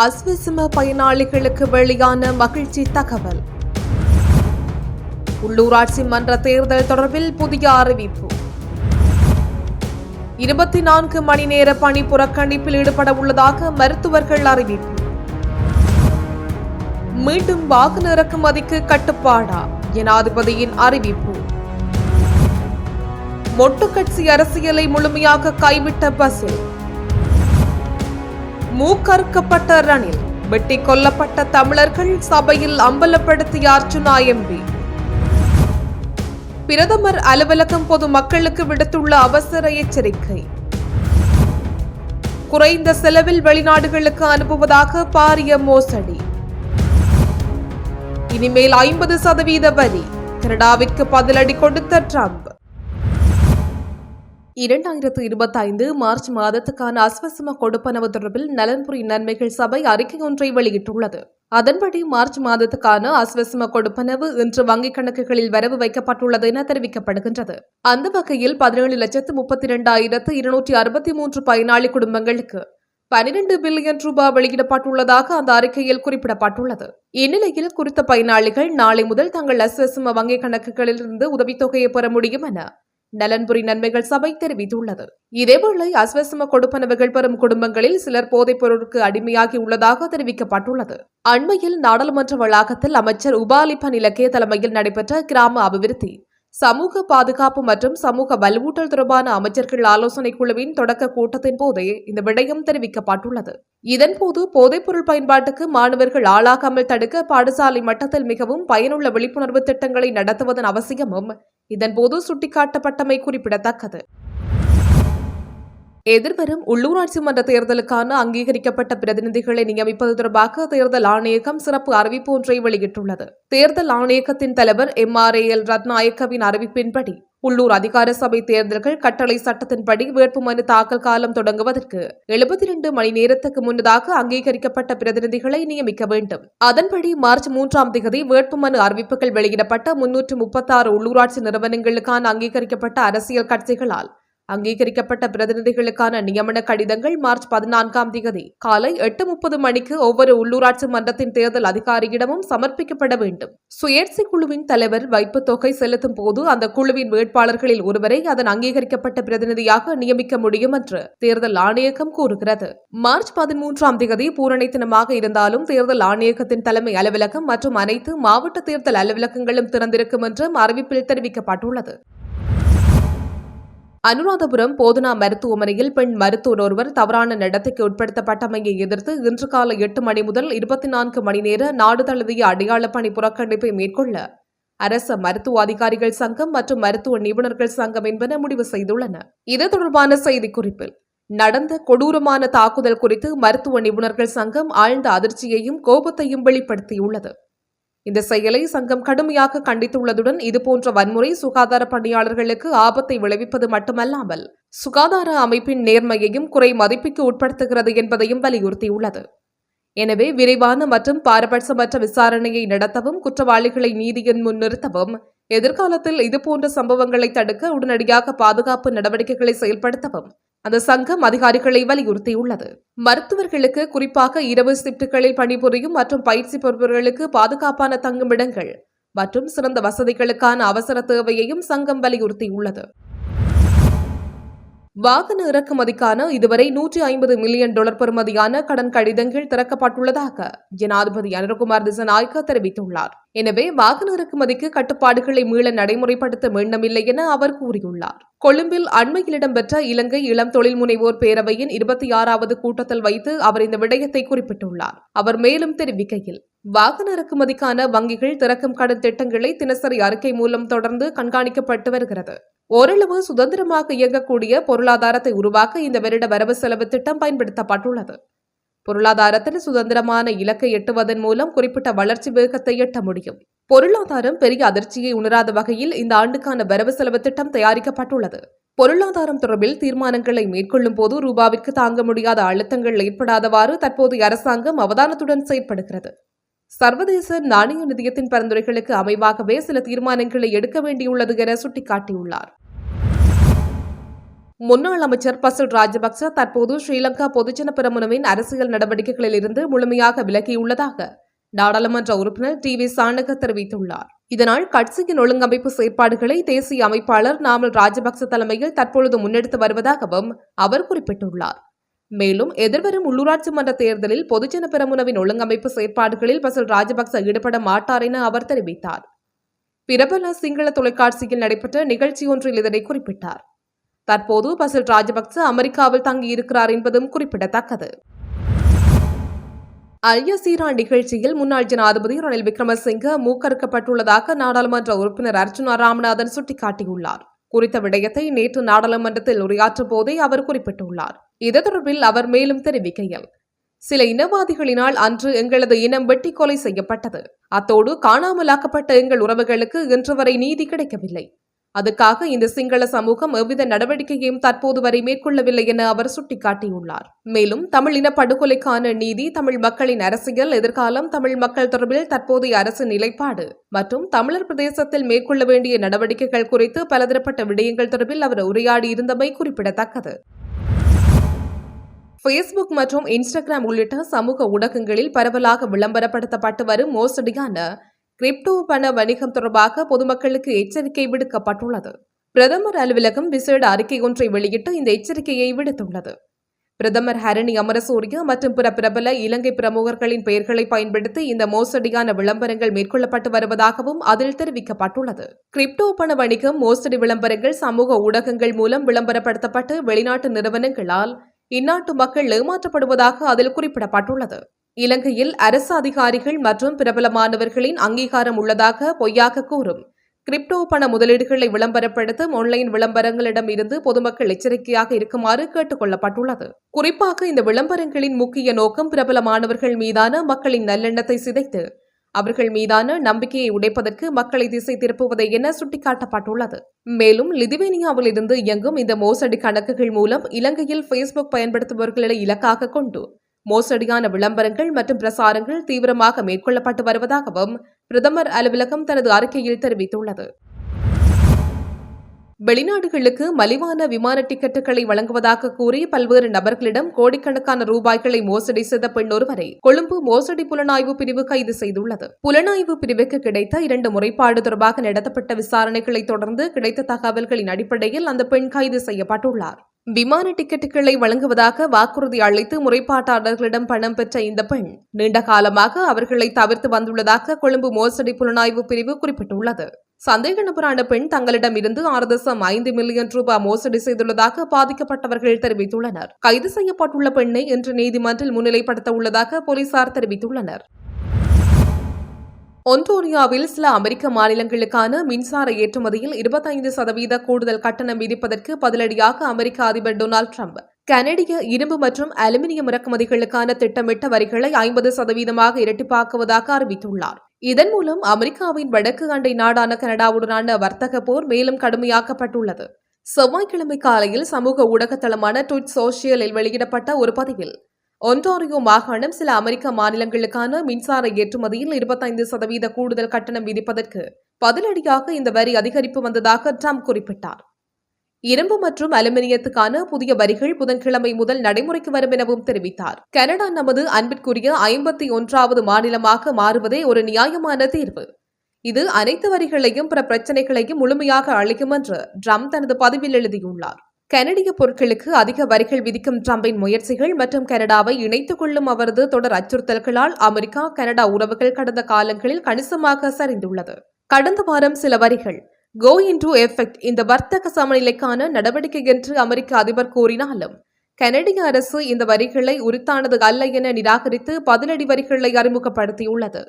அஸ்விசும பயனாளிகளுக்கு வெளியான மகிழ்ச்சி தகவல். உள்ளூராட்சி மன்ற தேர்தல் தொடர்பில் புதிய அறிவிப்பு. இருபத்தி நான்கு மணி நேர பணி புறக்கணிப்பில் ஈடுபட உள்ளதாக மருத்துவர்கள் அறிவிப்பு. மீண்டும் வாகன இறக்குமதிக்கு கட்டுப்பாடா? ஜனாதிபதியின் அறிவிப்பு. மொட்டுக்கட்சி அரசியலை முழுமையாக கைவிட்ட பசில். மூக்கறுக்கப்பட்ட ரணில் வெட்டி கொல்லப்பட்ட தமிழர்கள் சபையில் அம்பலப்படுத்திய அர்ச்சுனா எம்பி பிரதமர் அலுவலகம் பொது மக்களுக்கு விடுத்துள்ள அவசர எச்சரிக்கை. குறைந்த செலவில் வெளிநாடுகளுக்கு அனுப்புவதாக பாரிய மோசடி. இனிமேல் ஐம்பது சதவீத வரி கனடாவிற்கு பதிலடி கொடுத்த ட்ரம்ப். இரண்டாயிரத்து இருபத்தி ஐந்து மார்ச் மாதத்துக்கான அஸ்வசம கொடுப்பனவு தொடர்பில் நலன்புரி நன்மைகள் சபை அறிக்கை ஒன்றை வெளியிட்டுள்ளது. அதன்படி மார்ச் மாதத்துக்கான அஸ்வசம கொடுப்பனவு இன்று வங்கிக் கணக்குகளில் வரவு வைக்கப்பட்டுள்ளது என தெரிவிக்கப்படுகின்றது. அந்த வகையில் பதினேழு லட்சத்து முப்பத்தி இரண்டாயிரத்து இருநூற்றி அறுபத்தி மூன்று பயனாளி குடும்பங்களுக்கு பனிரெண்டு பில்லியன் ரூபாய் வெளியிடப்பட்டுள்ளதாக அந்த அறிக்கையில் குறிப்பிடப்பட்டுள்ளது. இந்நிலையில் குறித்த பயனாளிகள் நாளை முதல் தங்கள் அஸ்வசம வங்கிக் கணக்குகளிலிருந்து உதவித்தொகையை பெற முடியும் என நலன்புரி நன்மைகள் சபை தெரிவித்துள்ளது. இதேவேளை அஸ்வசம கொடுப்பனவுகள் பெறும் குடும்பங்களில் சிலர் போதைப் பொருளுக்கு அடிமையாகி உள்ளதாக தெரிவிக்கப்பட்டுள்ளது. அண்மையில் நாடாளுமன்ற வளாகத்தில் அமைச்சர் உபாலிப்பன் இலக்கிய தலைமையில் நடைபெற்ற கிராம அபிவிருத்தி சமூக பாதுகாப்பு மற்றும் சமூக வலுவூட்டல் தொடர்பான அமைச்சர்கள் ஆலோசனை குழுவின் தொடக்க கூட்டத்தின் போதே இந்த விடயம் தெரிவிக்கப்பட்டுள்ளது. இதன்போது போதைப்பொருள் பயன்பாட்டுக்கு மாணவர்கள் ஆளாகாமல் தடுக்க பாடசாலை மட்டத்தில் மிகவும் பயனுள்ள விழிப்புணர்வு திட்டங்களை நடத்துவதன் அவசியமும் இதன்போது சுட்டிக்காட்டப்பட்டமை குறிப்பிடத்தக்கது. எதிர்வரும் உள்ளூராட்சி மன்ற தேர்தலுக்கான அங்கீகரிக்கப்பட்ட பிரதிநிதிகளை நியமிப்பது தொடர்பாக தேர்தல் ஆணையகம் சிறப்பு அறிவிப்பு ஒன்றை வெளியிட்டுள்ளது. தேர்தல் ஆணையகத்தின் தலைவர் எம் ஆர் ஏ எல் ரத்நாயக்கவின் அறிவிப்பின்படி உள்ளூர் அதிகார சபை தேர்தல்கள் கட்டளை சட்டத்தின்படி வேட்புமனு தாக்கல் காலம் தொடங்குவதற்கு எழுபத்தி இரண்டு மணி நேரத்துக்கு முன்னதாக அங்கீகரிக்கப்பட்ட பிரதிநிதிகளை நியமிக்க வேண்டும். அதன்படி மார்ச் மூன்றாம் தேதி வேட்புமனு அறிவிப்புகள் வெளியிடப்பட்ட முன்னூற்று முப்பத்தாறு உள்ளூராட்சி நிறுவனங்களுக்கான அங்கீகரிக்கப்பட்ட அரசியல் கட்சிகளால் அங்கீகரிக்கப்பட்ட பிரதிநிதிகளுக்கான நியமன கடிதங்கள் மார்ச் பதினான்காம் தேதி காலை எட்டு முப்பது மணிக்கு ஒவ்வொரு உள்ளூராட்சி மன்றத்தின் தேர்தல் அதிகாரியிடமும் சமர்ப்பிக்கப்பட வேண்டும். சுயேட்சி குழுவின் தலைவர் வைப்பு தொகை செலுத்தும் போது அந்த குழுவின் வேட்பாளர்களில் ஒருவரை அதன் அங்கீகரிக்கப்பட்ட பிரதிநிதியாக நியமிக்க முடியும் என்று தேர்தல் ஆணையகம் கூறுகிறது. மார்ச் பதிமூன்றாம் தேதி பூரணி தினமாக இருந்தாலும் தேர்தல் ஆணையகத்தின் தலைமை அலுவலகம் மற்றும் அனைத்து மாவட்ட தேர்தல் அலுவலகங்களும் திறந்திருக்கும் என்றும் அறிவிப்பில் தெரிவிக்கப்பட்டுள்ளது. அனுராதபுரம் போதனா மருத்துவமனையில் பெண் மருத்துவர் ஒருவர் தவறான நடத்தைக்கு உட்படுத்தப்பட்டமையை எதிர்த்து இன்று காலை எட்டு மணி முதல் இருபத்தி நான்கு மணி நேர நாடு தழுவிய அடையாள பணி புறக்கணிப்பை மேற்கொள்ள அரச மருத்துவ அதிகாரிகள் சங்கம் மற்றும் மருத்துவ நிபுணர்கள் சங்கம் என்பன முடிவு செய்துள்ளன. இது தொடர்பான செய்திக்குறிப்பில் நடந்த கொடூரமான தாக்குதல் குறித்து மருத்துவ நிபுணர்கள் சங்கம் ஆழ்ந்த அதிர்ச்சியையும் கோபத்தையும் வெளிப்படுத்தியுள்ளது. இந்த செயலை சங்கம் கடுமையாக கண்டித்துள்ளதுடன் இதுபோன்ற வன்முறை சுகாதார பணியாளர்களுக்கு ஆபத்தை விளைவிப்பது மட்டுமல்லாமல் சுகாதார அமைப்பின் நேர்மையையும் குறை மதிப்பிற்கு உட்படுத்துகிறது என்பதையும் வலியுறுத்தியுள்ளது. எனவே விரைவான மற்றும் பாரபட்சமற்ற விசாரணையை நடத்தவும் குற்றவாளிகளை நீதியின் முன் நிறுத்தவும் எதிர்காலத்தில் இதுபோன்ற சம்பவங்களை தடுக்க உடனடியாக பாதுகாப்பு நடவடிக்கைகளை செயல்படுத்தவும் அந்த சங்கம் அதிகாரிகளை வலியுறுத்தியுள்ளது. மருத்துவர்களுக்கு குறிப்பாக இரவு சிப்டுகளில் பணிபுரியும் மற்றும் பயிற்சி பெறுபவர்களுக்கு பாதுகாப்பான தங்குமிடங்கள் மற்றும் சிறந்த வசதிகளுக்கான அவசர தேவையையும் சங்கம் வலியுறுத்தியுள்ளது. வாகன இறக்குமதிக்கான இதுவரை நூற்றி ஐம்பது மில்லியன் டாலர் பெறுமதியான கடன் கடிதங்கள் திறக்கப்பட்டுள்ளதாக ஜனாதிபதி அனுரகுமார் திசநாயக்க தெரிவித்துள்ளார். எனவே வாகன இறக்குமதிக்கு கட்டுப்பாடுகளை மீள நடைமுறைப்படுத்த வேண்டுமில்லை என அவர் கூறியுள்ளார். கொழும்பில் அண்மையில் இடம்பெற்ற இலங்கை இளம் தொழில் முனைவோர் பேரவையின் இருபத்தி ஆறாவது கூட்டத்தில் வைத்து அவர் இந்த விடயத்தை குறிப்பிட்டுள்ளார். அவர் மேலும் தெரிவிக்கையில் வாகன இறக்குமதிக்கான வங்கிகள் திறக்கும் கடன் திட்டங்களை தினசரி அறிக்கை மூலம் தொடர்ந்து கண்காணிக்கப்பட்டு வருகிறது. ஓரளவு சுதந்திரமாக இயங்கக்கூடிய பொருளாதாரத்தை உருவாக்க இந்த வருட வரவு செலவு திட்டம் பயன்படுத்தப்பட்டுள்ளது. பொருளாதாரத்தில் சுதந்திரமான இலக்கை எட்டுவதன் மூலம் குறிப்பிட்ட வளர்ச்சி வேகத்தை எட்ட முடியும். பொருளாதாரம் பெரிய அதிர்ச்சியை உணராத வகையில் இந்த ஆண்டுக்கான வரவு செலவு திட்டம் தயாரிக்கப்பட்டுள்ளது. பொருளாதாரம் தொடர்பில் தீர்மானங்களை மேற்கொள்ளும் போது ரூபாவிற்கு தாங்க முடியாத அழுத்தங்கள் ஏற்படாதவாறு தற்போதைய அரசாங்கம் அவதானத்துடன் செயற்படுகிறது. சர்வதேச நாணய நிதியத்தின் பரிந்துரைகளுக்கு அமைவாகவே சில தீர்மானங்களை எடுக்க வேண்டியுள்ளது என சுட்டிக்காட்டியுள்ளார். முன்னாள் அமைச்சர் பசல் ராஜபக்ச தற்போது ஸ்ரீலங்கா பொதுஜன பெரமுனவின் அரசியல் நடவடிக்கைகளில் இருந்து முழுமையாக விலகியுள்ளதாக நாடாளுமன்ற உறுப்பினர் டி வி சாணக தெரிவித்துள்ளார். இதனால் கட்சியின் ஒழுங்கமைப்பு செயற்பாடுகளை தேசிய அமைப்பாளர் நாமல் ராஜபக்ச தலைமையில் தற்பொழுது முன்னெடுத்து வருவதாகவும் அவர் குறிப்பிட்டுள்ளார். மேலும் எதிர்வரும் உள்ளூராட்சி மன்ற தேர்தலில் பொதுஜன பெரமுனவின் ஒழுங்கமைப்பு செயற்பாடுகளில் பசில் ராஜபக்ச ஈடுபட மாட்டார் என அவர் தெரிவித்தார். பிரபல சிங்கள தொலைக்காட்சியில் நடைபெற்ற நிகழ்ச்சி ஒன்றில் இதனை குறிப்பிட்டார். தற்போது பசில் ராஜபக்ச அமெரிக்காவில் தங்கியிருக்கிறார் என்பதும் குறிப்பிடத்தக்கது. அல்யசீரா நிகழ்ச்சியில் முன்னாள் ஜனாதிபதி ரணில் விக்ரமசிங்க மூக்கறுக்கப்பட்டுள்ளதாக நாடாளுமன்ற உறுப்பினர் அர்ஜுனா ராமநாதன் சுட்டிக்காட்டியுள்ளார். குறித்த விடயத்தை நேற்று நாடாளுமன்றத்தில் உரையாற்றும் போதே அவர் குறிப்பிட்டுள்ளார். இது தொடர்பில் அவர் மேலும் தெரிவிக்கையில் சில இனவாதிகளினால் அன்று எங்களது இனம் வெட்டி கொலை செய்யப்பட்டது. அத்தோடு காணாமலாக்கப்பட்ட எங்கள் உறவுகளுக்கு இன்று வரை நீதி கிடைக்கவில்லை. அதுக்காக இந்த சிங்கள சமூகம் எவ்வித நடவடிக்கையையும் தற்போது வரை மேற்கொள்ளவில்லை என அவர் சுட்டிக்காட்டியுள்ளார். மேலும் தமிழ் இன படுகொலைக்கான நீதி தமிழ் மக்களின் அரசியல் எதிர்காலம் தமிழ் மக்கள் தொடர்பில் தற்போதைய அரசு நிலைப்பாடு மற்றும் தமிழர் பிரதேசத்தில் மேற்கொள்ள வேண்டிய நடவடிக்கைகள் குறித்து பலதரப்பட்ட விடயங்கள் தொடர்பில் அவர் உரையாடியிருந்தமை குறிப்பிடத்தக்கது. ஃபேஸ்புக் மற்றும் இன்ஸ்டாகிராம் உள்ளிட்ட சமூக ஊடகங்களில் பரவலாக விளம்பரப்படுத்தப்பட்டு வரும் மோசடியான கிரிப்டோ பண வணிகம் தொடர்பாக பொதுமக்களுக்கு எச்சரிக்கை விடுக்கப்பட்டுள்ளது. பிரதமர் அலுவலகம் விசேட அறிக்கை ஒன்றை வெளியிட்டு இந்த எச்சரிக்கையை விடுத்துள்ளது. பிரதமர் ஹரணி அமரசூரிய மற்றும் பிற பிரபல இலங்கை பிரமுகர்களின் பெயர்களை பயன்படுத்தி இந்த மோசடியான விளம்பரங்கள் மேற்கொள்ளப்பட்டு வருவதாகவும் அதில் தெரிவிக்கப்பட்டுள்ளது. கிரிப்டோ பண வணிகம் மோசடி விளம்பரங்கள் சமூக ஊடகங்கள் மூலம் விளம்பரப்படுத்தப்பட்டு வெளிநாட்டு நிறுவனங்களால் இந்நாட்டு மக்கள் ஏமாற்றப்படுவதாக அதில் குறிப்பிடப்பட்டுள்ளது. இலங்கையில் அரசு அதிகாரிகள் மற்றும் பிரபலமானவர்களின் அங்கீகாரம் உள்ளதாக பொய்யாக கூறும். கிரிப்டோ பண முதலீடுகளை விளம்பரப்படுத்தும் ஆன்லைன் விளம்பரங்களிடம் இருந்து பொதுமக்கள் எச்சரிக்கையாக இருக்குமாறு கேட்டுக் கொள்ளப்பட்டுள்ளது குறிப்பாக இந்த விளம்பரங்களின் முக்கிய நோக்கம் பிரபலமானவர்கள் மீதான மக்களின் நல்லெண்ணத்தை சிதைத்து அவர்கள் மீதான நம்பிக்கையை உடைப்பதற்கு மக்களை திசை திருப்புவதை என சுட்டிக்காட்டப்பட்டுள்ளது. மேலும் லிதுவேனியாவில் இருந்து இயங்கும் இந்த மோசடி கணக்குகள் மூலம் இலங்கையில் ஃபேஸ்புக் பயன்படுத்துபவர்களை இலக்காக கொண்டு மோசடியான விளம்பரங்கள் மற்றும் பிரசாரங்கள் தீவிரமாக மேற்கொள்ளப்பட்டு வருவதாகவும் பிரதமர் அலுவலகம் தனது அறிக்கையில் தெரிவித்துள்ளது. வெளிநாடுகளுக்கு மலிவான விமான டிக்கெட்டுகளை வழங்குவதாக கூறி பல்வேறு நபர்களிடம் கோடிக்கணக்கான ரூபாய்களை மோசடி செய்த பெண் ஒருவரை கொழும்பு மோசடி புலனாய்வு பிரிவு கைது செய்துள்ளது. புலனாய்வு பிரிவுக்கு கிடைத்த இரண்டு முறைப்பாடு தொடர்பாக நடத்தப்பட்ட விசாரணைகளை தொடர்ந்து கிடைத்த தகவல்களின் அடிப்படையில் அந்த பெண் கைது செய்யப்பட்டுள்ளார். விமான டிக்கெட்டுகளை வழங்குவதாக வாக்குறுதி அளித்து முறைப்பாட்டாளர்களிடம் பணம் பெற்ற இந்த பெண் நீண்ட காலமாக அவர்களை தவிர்த்து வந்துள்ளதாக கொழும்பு மோசடி புலனாய்வு பிரிவு குறிப்பிட்டுள்ளது. சந்தேக நபரான பெண் தங்களிடம் இருந்து ஆறு தசம் ஐந்து மில்லியன் ரூபாய் மோசடி செய்துள்ளதாக பாதிக்கப்பட்டவர்கள் தெரிவித்துள்ளனர். கைது செய்யப்பட்டுள்ள பெண்ணை இன்று நீதிமன்றில் முன்னிலைப்படுத்த உள்ளதாக போலீசார் தெரிவித்துள்ளனர். ஒன்டோரியாவில் சில அமெரிக்க மாநிலங்களுக்கான மின்சார ஏற்றுமதியில் இருபத்தைந்து சதவீத கூடுதல் கட்டணம் விதிப்பதற்கு பதிலடியாக அமெரிக்க அதிபர் டொனால்டு ட்ரம்ப். கனடிய இரும்பு மற்றும் அலுமினியம் இறக்குமதிகளுக்கான திட்டமிட்ட வரிகளை ஐம்பது சதவீதமாக இரட்டிப்பாக்குவதாக அறிவித்துள்ளார். இதன் மூலம் அமெரிக்காவின் வடக்கு அண்டை நாடான கனடாவுடனான வர்த்தக போர் மேலும் கடுமையாக்கப்பட்டுள்ளது. செவ்வாய்க்கிழமை காலையில் சமூக ஊடகத்தளமான ட்விட் சோசியலில் வெளியிடப்பட்ட ஒரு பதிவில் ஒன்டாரியோ மாகாணம் சில அமெரிக்க மாநிலங்களுக்கான மின்சார ஏற்றுமதியில் இருபத்தைந்து சதவீத கூடுதல் கட்டணம் விதிப்பதற்கு பதிலடியாக இந்த வரி அதிகரிப்பு வந்ததாக ட்ரம்ப் குறிப்பிட்டார். இரும்பு மற்றும் அலுமினியத்துக்கான புதிய வரிகள் புதன்கிழமை முதல் நடைமுறைக்கு வரும் எனவும் தெரிவித்தார். கனடா நமது அன்பிற்குரிய ஐம்பத்தி ஒன்றாவது மாநிலமாக மாறுவதே ஒரு நியாயமான தீர்வு. இது அனைத்து வரிகளையும் பிற பிரச்சனைகளையும் முழுமையாக அளிக்கும் என்று ட்ரம்ப் தனது பதிவில் எழுதியுள்ளார். கனடிய பொருட்களுக்கு அதிக வரிகள் விதிக்கும் ட்ரம்பின் முயற்சிகள் மற்றும் கனடாவை இணைத்துக் கொள்ளும் அவரது தொடர் அச்சுறுத்தல்களால் அமெரிக்கா கனடா உறவுகள் கடந்த காலங்களில் கணிசமாக சரிந்துள்ளது. கடந்த வாரம் சில வரிகள் கோ இன்டு எஃபெக்ட் இந்த வர்த்தக சமநிலைக்கான நடவடிக்கை என்று அமெரிக்க அதிபர் கூறினாலும் கனடிய அரசு இந்த வரிகளை உரித்தானது அல்ல என நிராகரித்து பதிலடி வரிகளை அறிமுகப்படுத்தியுள்ளது.